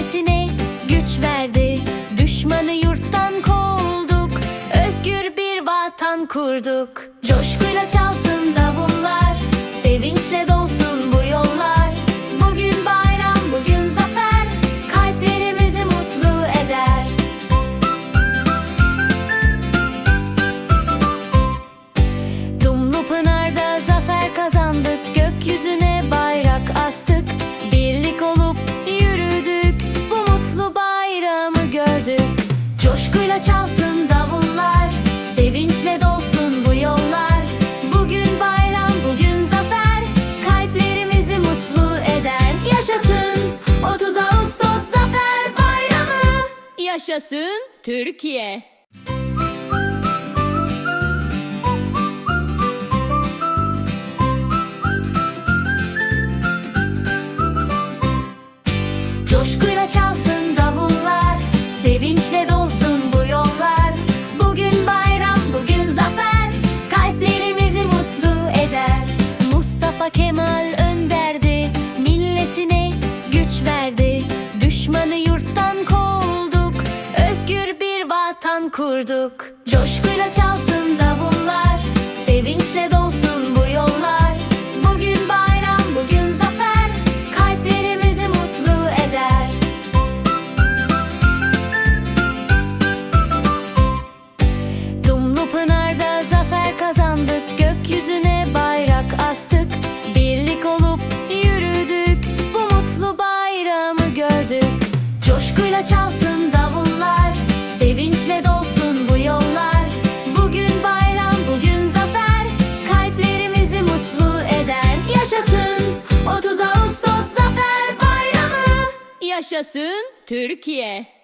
milletine güç verdi. Düşmanı yurttan kovduk Özgür bir vatan kurduk. Coşkuyla çalsın davullar. Coşkuyla çalsın davullar Sevinçle dolsun bu yollar. Bugün bayram, bugün zafer Kalplerimizi mutlu eder. Yaşasın 30 Ağustos Zafer Bayramı. Yaşasın Türkiye. Kemal önderdi Milletine güç verdi. Düşmanı yurttan kovduk Özgür bir vatan kurduk. Coşkuyla çalsın davullar Sevinçle dolsun Çalsın davullar Sevinçle dolsun bu yollar. Bugün bayram, bugün zafer Kalplerimizi mutlu eder. Yaşasın 30 Ağustos Zafer Bayramı. Yaşasın Türkiye.